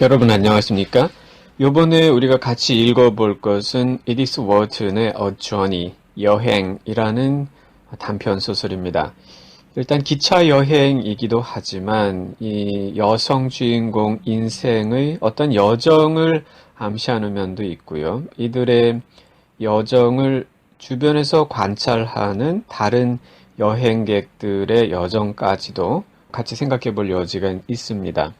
여러분 안녕하십니까? 요번에 우리가 같이 읽어볼 것은 에디스 워튼의 A Journey, 여행이라는 단편 소설입니다. 일단 기차 여행이기도 하지만 이 여성 주인공 인생의 어떤 여정을 암시하는 면도 있고요. 이들의 여정을 주변에서 관찰하는 다른 여행객들의 여정까지도 같이 생각해 볼 여지가 있습니다.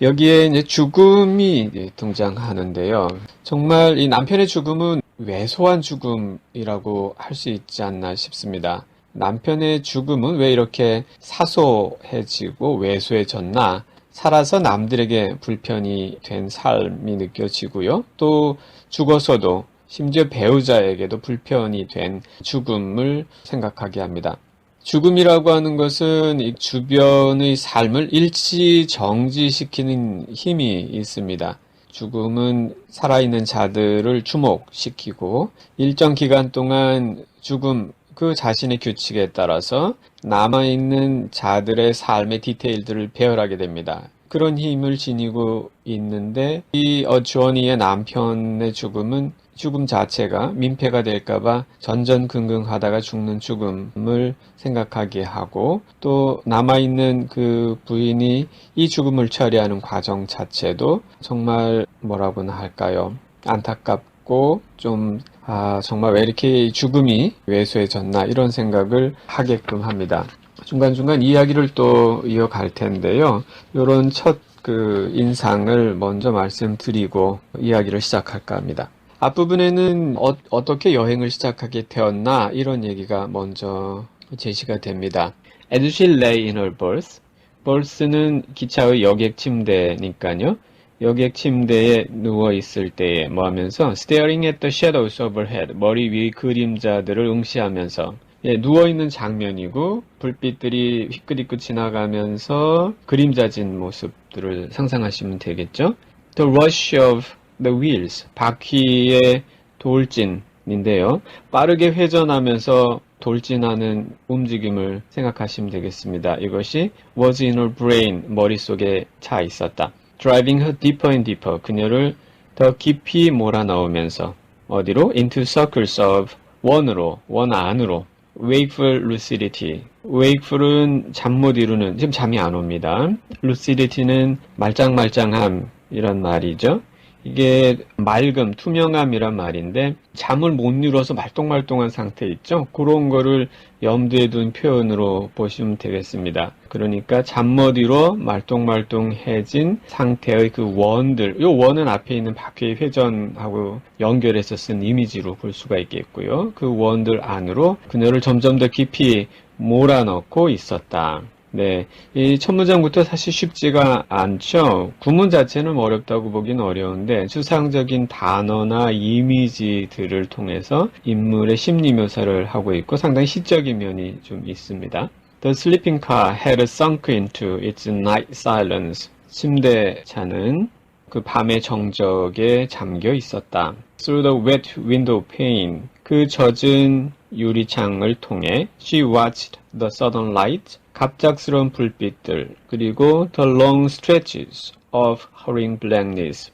여기에 이제 죽음이 등장하는데요. 정말 이 남편의 죽음은 왜소한 죽음이라고 할 수 있지 않나 싶습니다. 남편의 죽음은 왜 이렇게 사소해지고 왜소해졌나? 살아서 남들에게 불편이 된 삶이 느껴지고요. 또 죽어서도 심지어 배우자에게도 불편이 된 죽음을 생각하게 합니다. 죽음이라고 하는 것은 이 주변의 삶을 일시 정지시키는 힘이 있습니다. 죽음은 살아있는 자들을 주목시키고 일정 기간 동안 죽음 그 자신의 규칙에 따라서 남아있는 자들의 삶의 디테일들을 배열하게 됩니다. 그런 힘을 지니고 있는데 이 어주원이의 남편의 죽음은 죽음 자체가 민폐가 될까봐 전전긍긍하다가 죽는 죽음을 생각하게 하고 또 남아있는 그 부인이 이 죽음을 처리하는 과정 자체도 정말 뭐라고나 할까요? 안타깝 고 좀 아, 정말 왜 이렇게 죽음이 왜소해졌나 이런 생각을 하게끔 합니다. 중간중간 이야기를 또 이어갈 텐데요. 이런 첫 그 인상을 먼저 말씀드리고 이야기를 시작할까 합니다. 앞부분에는 어, 떻게 여행을 시작하게 되었나 이런 얘기가 먼저 제시가 됩니다. As she lay in her berth, berth는 기차의 여객 침대니까요. 여객 침대에 누워 있을 때에 뭐 하면서 staring at the shadows overhead 머리 위 그림자들을 응시하면서 예, 누워 있는 장면이고 불빛들이 휘끗휘끗 지나가면서 그림자진 모습들을 상상하시면 되겠죠. The rush of the wheels 바퀴의 돌진인데요. 빠르게 회전하면서 돌진하는 움직임을 생각하시면 되겠습니다. 이것이 was in her brain 머릿속에 차 있었다. Driving her deeper and deeper 그녀를 더 깊이 몰아넣으면서 어디로 into circles of 원으로 원 안으로 wakeful lucidity wakeful은 잠 못 이루는 지금 잠이 안 옵니다. lucidity는 말짱말짱함 이런 말이죠. 이게 맑음, 투명함이란 말인데 잠을 못 이뤄서 말똥말똥한 상태 있죠? 그런 거를 염두에 둔 표현으로 보시면 되겠습니다. 그러니까 잠 못 이뤄 말똥말똥해진 상태의 그 원들, 이 원은 앞에 있는 바퀴의 회전하고 연결해서 쓴 이미지로 볼 수가 있겠고요. 그 원들 안으로 그녀를 점점 더 깊이 몰아넣고 있었다. 네, 이 첫 문장부터 사실 쉽지가 않죠. 구문 자체는 어렵다고 보기는 어려운데 추상적인 단어나 이미지들을 통해서 인물의 심리 묘사를 하고 있고 상당히 시적인 면이 좀 있습니다. The sleeping car had sunk into its night silence. 침대 차는 그 밤의 정적에 잠겨 있었다. Through the wet window pane. 그 젖은 유리창을 통해 she watched the sudden light. 갑작스러운 불빛들 그리고 the long stretches of hurrying blackness.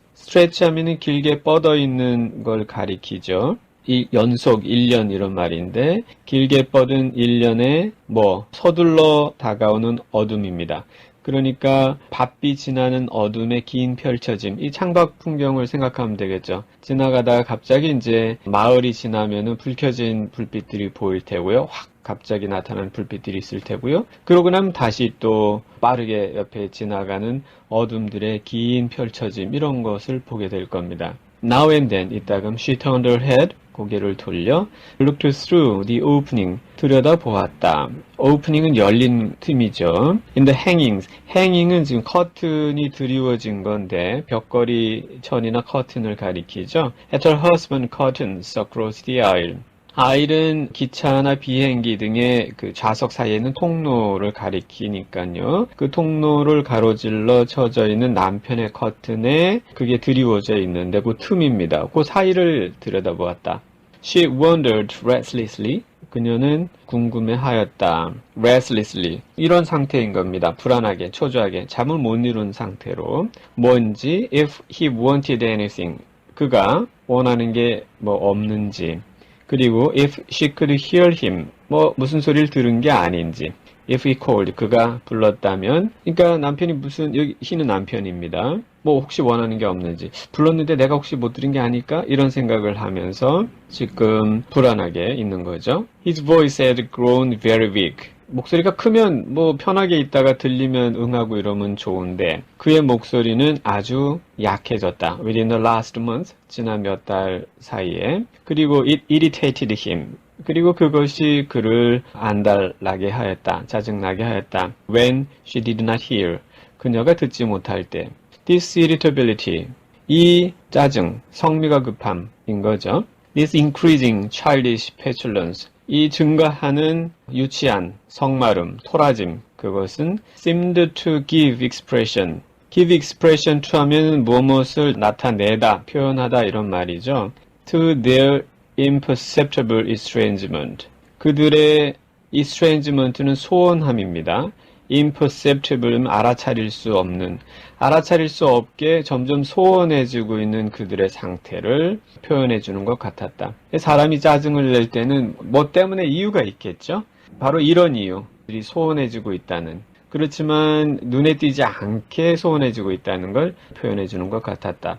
하면은 길게 뻗어 있는 걸 가리키죠. 이 연속 1년 이런 말인데 길게 뻗은 1년에 뭐 서둘러 다가오는 어둠입니다. 그러니까 바삐 지나는 어둠의 긴 펼쳐짐, 이 창밖 풍경을 생각하면 되겠죠. 지나가다가 갑자기 이제 마을이 지나면은 불 켜진 불빛들이 보일 테고요. 확 갑자기 나타난 불빛들이 있을 테고요. 그러고 나면 다시 또 빠르게 옆에 지나가는 어둠들의 긴 펼쳐짐 이런 것을 보게 될 겁니다. Now and then 이따금 she turned her head 고개를 돌려 looked through the opening 들여다 보았다. opening은 열린 틈이죠. In the hangings hanging은 지금 커튼이 드리워진 건데 벽걸이 천이나 커튼을 가리키죠. At her husband curtains across the aisle 아일은 기차나 비행기 등의 그 좌석 사이에 있는 통로를 가리키니까요. 그 통로를 가로질러 쳐져 있는 남편의 커튼에 그게 드리워져 있는데 그 틈입니다. 그 사이를 들여다보았다. She wandered restlessly. 그녀는 궁금해하였다. restlessly. 이런 상태인 겁니다. 불안하게, 초조하게, 잠을 못 이룬 상태로. 뭔지, if he wanted anything. 그가 원하는 게 뭐 없는지. 그리고 if she could hear him. 뭐 무슨 소리를 들은 게 아닌지. if he called. 그가 불렀다면. 그러니까 남편이 무슨, 여기 he는 남편입니다. 뭐 혹시 원하는 게 없는지. 불렀는데 내가 혹시 못 들은 게 아닐까? 이런 생각을 하면서 지금 불안하게 있는 거죠. His voice had grown very weak. 목소리가 크면 뭐 편하게 있다가 들리면 응하고 이러면 좋은데 그의 목소리는 아주 약해졌다. Within the last month, 지난 몇 달 사이에. 그리고 it irritated him. 그리고 그것이 그를 안달나게 하였다. 짜증나게 하였다. When she did not hear. 그녀가 듣지 못할 때. This irritability. 이 짜증, 성미가 급함인 거죠. This increasing childish petulance. 이 증가하는 유치한 성마름, 토라짐, 그것은 seemed to give expression. give expression to 하면 무엇을 나타내다, 표현하다 이런 말이죠. to their imperceptible estrangement. 그들의 estrangement는 소원함입니다. Imperceptible은 알아차릴 수 없는, 알아차릴 수 없게 점점 소원해지고 있는 그들의 상태를 표현해 주는 것 같았다. 사람이 짜증을 낼 때는 뭐 때문에 이유가 있겠죠? 바로 이런 이유들이 소원해지고 있다는. 그렇지만 눈에 띄지 않게 소원해지고 있다는 걸 표현해 주는 것 같았다.